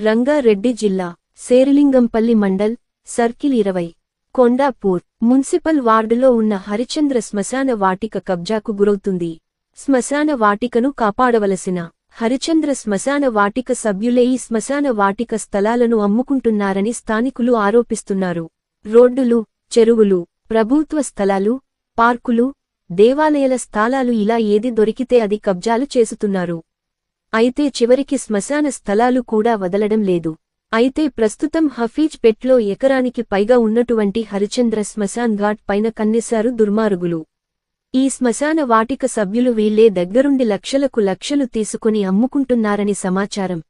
రంగారెడ్డి జిల్లా శేరిలింగంపల్లి మండల్ సర్కిల్ ఇరవై కొండాపూర్ మున్సిపల్ వార్డులో ఉన్న హరిచంద్ర శ్మశాన వాటిక కబ్జాకు గురవుతుంది. శ్మశాన వాటికను కాపాడవలసిన హరిచంద్ర శ్మశాన వాటిక సభ్యులే ఈ శ్మశాన వాటిక స్థలాలను అమ్ముకుంటున్నారని స్థానికులు ఆరోపిస్తున్నారు. రోడ్డులు చెరువులు ప్రభుత్వ స్థలాలు పార్కులు దేవాలయాల స్థలాలు ఇలా ఏది దొరికితే అది కబ్జాలు చేసుతున్నారు. అయితే చివరికి శ్మశాన స్థలాలు కూడా వదలడం లేదు. అయితే ప్రస్తుతం హఫీజ్ పెట్లో ఎకరానికి పైగా ఉన్నటువంటి హరిచంద్ర శ్మశాన్ ఘాట్ పైన కన్నేశారు దుర్మార్గులు. ఈ శ్మశాన వాటిక సభ్యులు వీళ్ళే దగ్గరుండి లక్షలకు లక్షలు తీసుకుని అమ్ముకుంటున్నారని సమాచారం.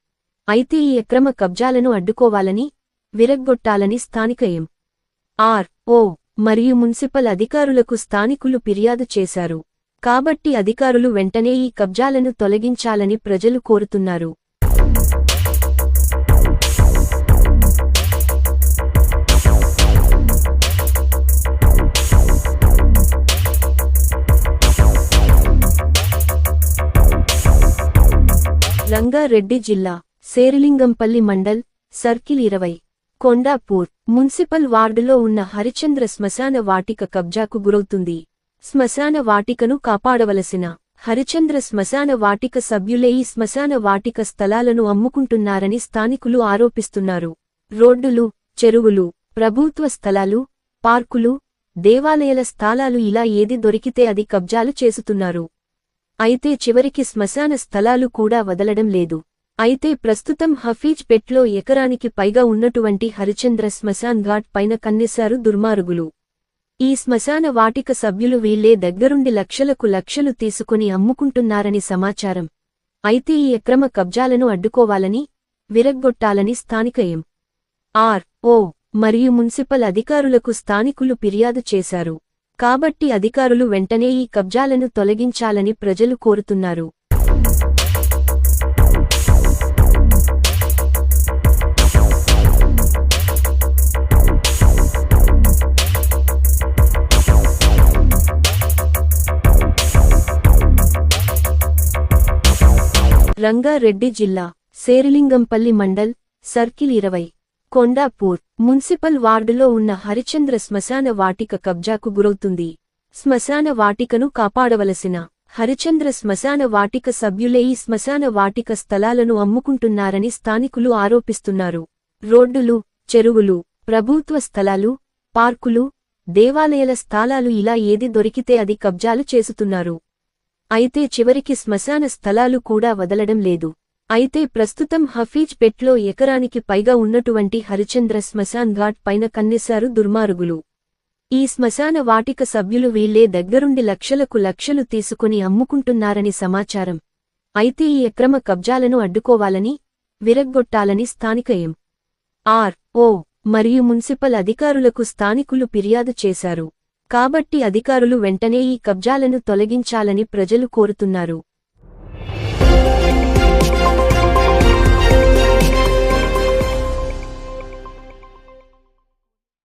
అయితే ఈ అక్రమ కబ్జాలను అడ్డుకోవాలని విరగ్గొట్టాలని స్థానిక ఎం. ఆర్. ఓ మరియు మున్సిపల్ అధికారులకు స్థానికులు ఫిర్యాదు చేశారు. కాబట్టి అధికారులు వెంటనే ఈ కబ్జాలను తొలగించాలని ప్రజలు కోరుతున్నారు. రంగారెడ్డి జిల్లా శేరిలింగంపల్లి మండల్ సర్కిల్ ఇరవై కొండాపూర్ మున్సిపల్ వార్డులో ఉన్న హరిచంద్ర శ్మశాన వాటిక కబ్జాకు గురవుతుంది. శ్మశాన వాటికను కాపాడవలసిన హరిచంద్ర శ్మశాన వాటిక సభ్యులే ఈ శ్మశాన వాటిక స్థలాలను అమ్ముకుంటున్నారని స్థానికులు ఆరోపిస్తున్నారు. రోడ్డులు చెరువులు ప్రభుత్వ స్థలాలు పార్కులు దేవాలయాల స్థలాలు ఇలా ఏది దొరికితే అది కబ్జాలు చేసుతున్నారు. అయితే చివరికి శ్మశాన స్థలాలు కూడా వదలడం లేదు. అయితే ప్రస్తుతం హఫీజ్ పెట్లో ఎకరానికి పైగా ఉన్నటువంటి హరిచంద్ర శ్మశాన్ ఘాట్ పైన కన్నేశారు దుర్మార్గులు. ఈ శ్మశాన వాటిక సభ్యులు వీళ్ళే దగ్గరుండి లక్షలకు లక్షలు తీసుకుని అమ్ముకుంటున్నారని సమాచారం. అయితే ఈ అక్రమ కబ్జాలను అడ్డుకోవాలని విరగ్గొట్టాలని స్థానిక ఎం. ఆర్. ఓ. మరియు మున్సిపల్ అధికారులకు స్థానికులు ఫిర్యాదు చేశారు. కాబట్టి అధికారులు వెంటనే ఈ కబ్జాలను తొలగించాలని ప్రజలు కోరుతున్నారు. రంగారెడ్డి జిల్లా శేరిలింగంపల్లి మండల్ సర్కిల్ ఇరవై కొండాపూర్ మున్సిపల్ వార్డులో ఉన్న హరిచంద్ర శ్మశాన వాటిక కబ్జాకు గురవుతుంది. శ్మశాన వాటికను కాపాడవలసిన హరిచంద్ర శ్మశాన వాటిక సభ్యులే ఈ శ్మశాన వాటిక స్థలాలను అమ్ముకుంటున్నారని స్థానికులు ఆరోపిస్తున్నారు. రోడ్డులు చెరువులు ప్రభుత్వ స్థలాలు పార్కులు దేవాలయాల స్థలాలు ఇలా ఏది దొరికితే అది కబ్జాలు చేసుతున్నారు. అయితే చివరికి శ్మశాన స్థలాలు కూడా వదలడం లేదు. అయితే ప్రస్తుతం హఫీజ్ పెట్లో ఎకరానికి పైగా ఉన్నటువంటి హరిచంద్ర శ్మశాన్ ఘాట్ పైన కన్నేశారు దుర్మార్గులు. ఈ శ్మశాన వాటిక సభ్యులు వీళ్ళే దగ్గరుండి లక్షలకు లక్షలు తీసుకుని అమ్ముకుంటున్నారని సమాచారం. అయితే ఈ అక్రమ కబ్జాలను అడ్డుకోవాలని విరగ్గొట్టాలని స్థానిక ఎం. ఆర్. ఓ మరియు మున్సిపల్ అధికారులకు స్థానికులు ఫిర్యాదు చేశారు. కాబట్టి అధికారులు వెంటనే ఈ కబ్జాలను తొలగించాలని ప్రజలు కోరుతున్నారు.